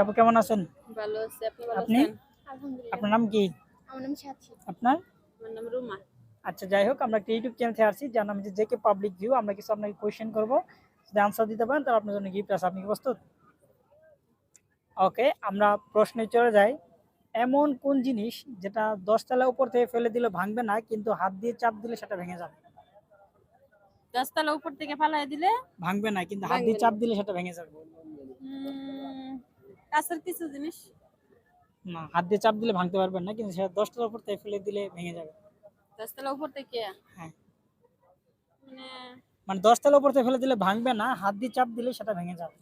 আপু কেমন আছেন? ভালো আছে আপনি ভালো আপনি? আছেন? আলহামদুলিল্লাহ। আপনার নাম কি? আমার নাম সাথী। আপনার? আমার নাম রুমা। আচ্ছা যাই হোক আমরা একটা ইউটিউব চ্যানেল থেকে আসছি যার নাম হচ্ছে জেকে পাবলিক ভিউ আমরা কিছু আপনাকে কোয়েশ্চেন করব যদি আনসার দিতে পারেন তাহলে আপনার জন্য গিফট আছে। আপনি কি প্রস্তুত? ওকে আমরা প্রশ্নে চলে যাই। এমন কোন জিনিস যেটা দশতলা উপর থেকে ফেলে দিলে ভাঙবে না কিন্তু হাত দিয়ে চাপ দিলে সেটা ভেঙে যাবে? গাছতলা উপর থেকে ফালাই দিলে? ভাঙবে না কিন্তু হাত দিয়ে চাপ দিলে সেটা ভেঙে যাবে। কাছের কিছু জিনিস? না হাত দিয়ে চাপ দিলে ভাঙতে পারবেন না কিন্তু সেটা উপর থেকে ফেলে দিলে ভেঙে যাবে। উপর থেকে? হ্যাঁ। মানে মানে দশতলা উপর থেকে ফেলে দিলে ভাঙবে না হাত দিয়ে চাপ দিলে সেটা ভেঙে যাবে।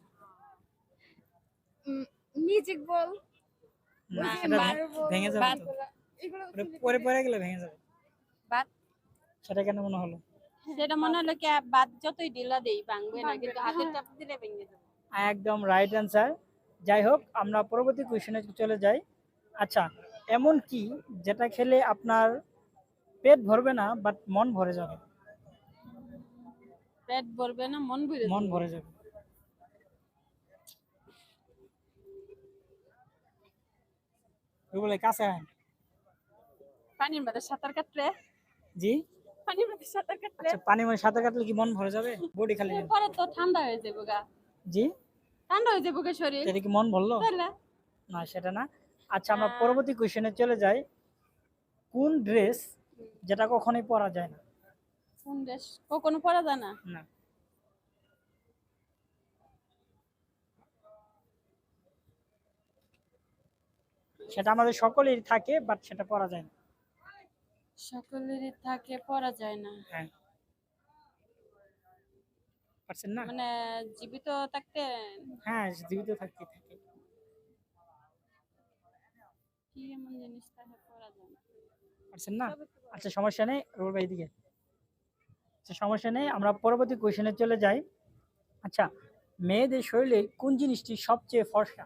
মিউজিক বল ভেঙে যাবে পরে পরে গেলে ভেঙে যাবে। বাদ? সেটা কেন মনে হলো? সেটা মনে হলো কি বাদ যতই ঢিলা দেই ভাঙবে না কিন্তু হাতের। চাপ দিলে ভেঙে যাবে। একদম রাইট অ্যান্সার যাই হোক আমরা পরবর্তী কোয়েশনে চলে যাই। আচ্ছা এমন কি যেটা খেলে আপনার পেট ভরবে না বাট মন ভরে যাবে? পেট ভরবে না মন ভরে মন ভরে যাবে। বলে কাছে আয়। পানির মধ্যে সাঁতার কাটলে? জি? পানির মধ্যে সাঁতার কাটলে? আচ্ছা পানি মানে সাঁতার কাটলে কি মন ভরে যাবে? বডি খালি। পরে তো ঠান্ডা হয়ে যাবে গা। জি? ঠান্ডা হয়ে যাবে শরীর। এটা কি মন ভরলো? না সেটা না। আচ্ছা আমরা পরবর্তী কোয়েশনে চলে যাই। কোন ড্রেস যেটা কখনোই পরা যায় না? কোন ড্রেস কখনো পরা যায় না? না। সেটা আমাদের সকলেরই থাকে বাট সেটা পরা যায় না। সকলেরই থাকে পরা যায় না। হ্যাঁ। পারছেন না? মানে জীবিত থাকতে হ্যাঁ জীবিত থাকতে থাকে। কি এমন জিনিস থাকে যায় পারছেন না? আচ্ছা সমস্যা নেই রোল ভাই দিকে আচ্ছা সমস্যা নেই আমরা পরবর্তী কোয়েশনে চলে যাই। আচ্ছা মেয়েদের শরীরে কোন জিনিসটি সবচেয়ে ফর্সা?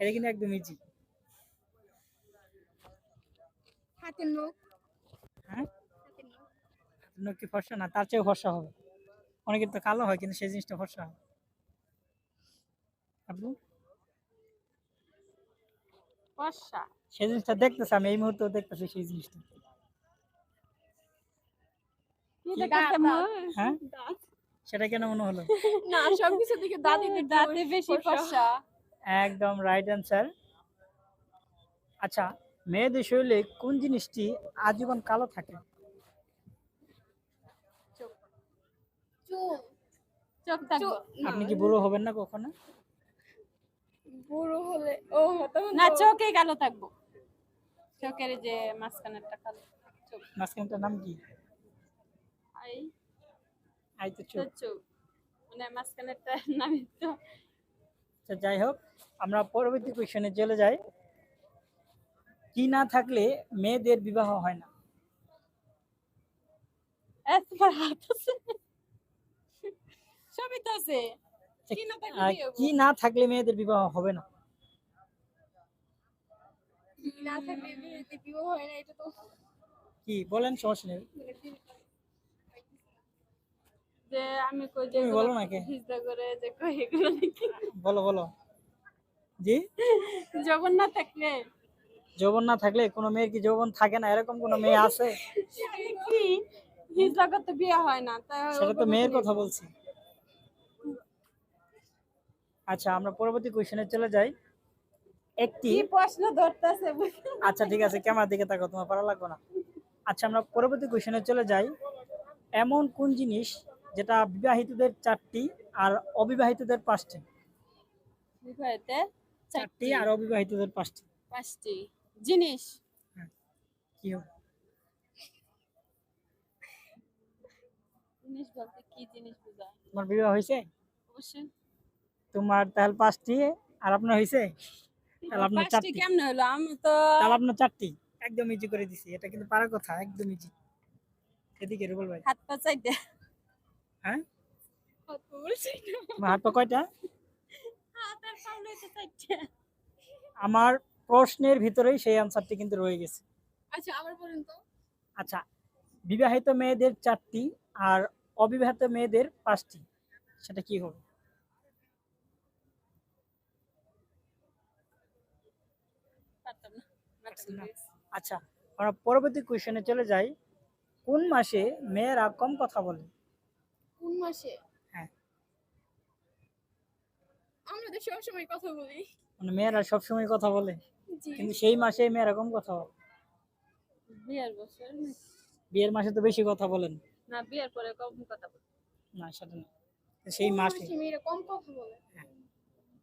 এটা কিন্তু একদম ইজি হাতের নখ। হ্যাঁ? হাতের নখ। নখ কি ফর্সা? না তার চেয়েও ফর্সা হবে। অনেকের তো কালো হয় কিন্তু সেই জিনিসটা ফর্সা হয়। আপু? সেই জিনিসটা দেখতেছি আমি এই মুহূর্তে দেখতেছি সেই জিনিসটা। দাঁত, দাঁত। হ্যাঁ? দাঁত। সেটা কেন মনে হলো? না সবকিছু থেকে দাঁতই দাঁতে বেশি ফর্সা। একদম রাইট অ্যান্সার আচ্ছা মেয়েদের শরীরে কোন জিনিসটি আজীবন কালো থাকে? চোখ থাকব। আপনি কি বুড়ো হবেন না কখনো? বুড়ো হলে ও না চোখে কালো থাকব। চোখের যে মাঝখানেরটা কালো। চোখ মাঝখানটার নাম কি? আই। আই তো চোখ চোখ মানে মাঝখানেরটা নামে তো। আচ্ছা যাই হোক আমরা পরবর্তী কোয়েশনে চলে যাই। কি না থাকলে মেয়েদের বিবাহ হয় না? এত হাত আছে। আছে কি না থাকলে মেয়েদের বিবাহ হবে না। না থাকলে বিয়েতে বিবাহ হয় না এটা তো কি বলেন সমস্যা নেই। যে আমি কই যে বলো না কে? হিজদা করে যে কই এগুলো বলো বলো। জি? যখন না থাকলে? যৌবন না থাকলে কোনো মেয়ের কি যৌবন থাকে না? এরকম কোনো মেয়ে আছে? কি? হিজদা করতে বিয়ে হয় না সেটা তো মেয়ের কথা বলছি। আচ্ছা আমরা পরবর্তী কোয়েশনে চলে যাই। একটি কি প্রশ্ন ধরতেছে আচ্ছা ঠিক আছে ক্যামেরার দিকে তাকাও তোমার পারা লাগবে না। আচ্ছা আমরা পরবর্তী কোয়েশনে চলে যাই। এমন কোন জিনিস যেটা বিবাহিতদের চারটি আর অবিবাহিতদের পাঁচটি? বিবাহেতে চারটি আর অবিবাহিতদের পাঁচটি। পাঁচটি। জিনিস। কি হবে? জিনিস বলতে কি জিনিস বোঝায় তোমার বিবাহ হয়েছে? অবশ্যই। তোমার তাহলে পাঁচটি আর আপনার হয়েছে তাহলে আপনার চারটি। কেমনে হলো? আমি তো তাহলে আপনার চারটি। একদম ইজি করে দিছি। এটা কিন্তু পারার কথা একদম ইজি এদিকে রুবল ভাই। হাত পা চাইতে। হ্যাঁ? হাত পা কয়টা? আমার প্রশ্নের ভিতরেই সেই আনসারটি কিন্তু রয়ে গেছে। আচ্ছা আবার বলুন তো। আচ্ছা বিবাহিত মেয়েদের চারটি আর অবিবাহিত মেয়েদের পাঁচটি সেটা কি হবে পারছেন না আচ্ছা আমরা পরবর্তী কোয়েশ্চেনে চলে যাই। কোন মাসে মেয়েরা কম কথা বলে? কোন মাসে? হ্যাঁ। আমরা তো সবসময় কথা বলি। মানে মেয়েরা সবসময় কথা বলে? কিন্তু সেই মাসে মেয়েরা কম কথা বলে? বিয়ের বছর? বিয়ের মাসে তো বেশি কথা বলেন। না বিয়ের পরে কম কথা বলি। না সেটা না। সেই মাসে। মেয়েরা কম কথা বলে? হ্যাঁ।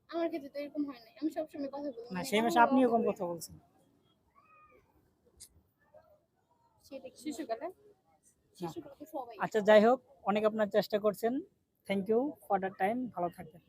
আমার ক্ষেত্রে তো এরকম হয় নাই। আমি সবসময় কথা বলি। না মানে সেই মাসে আপনিও কম কথা বলছেন সেটা কি? শিশুকালে? আচ্ছা যাই হোক অনেক আপনার চেষ্টা করছেন। Thank you for the time ভালো থাকবেন।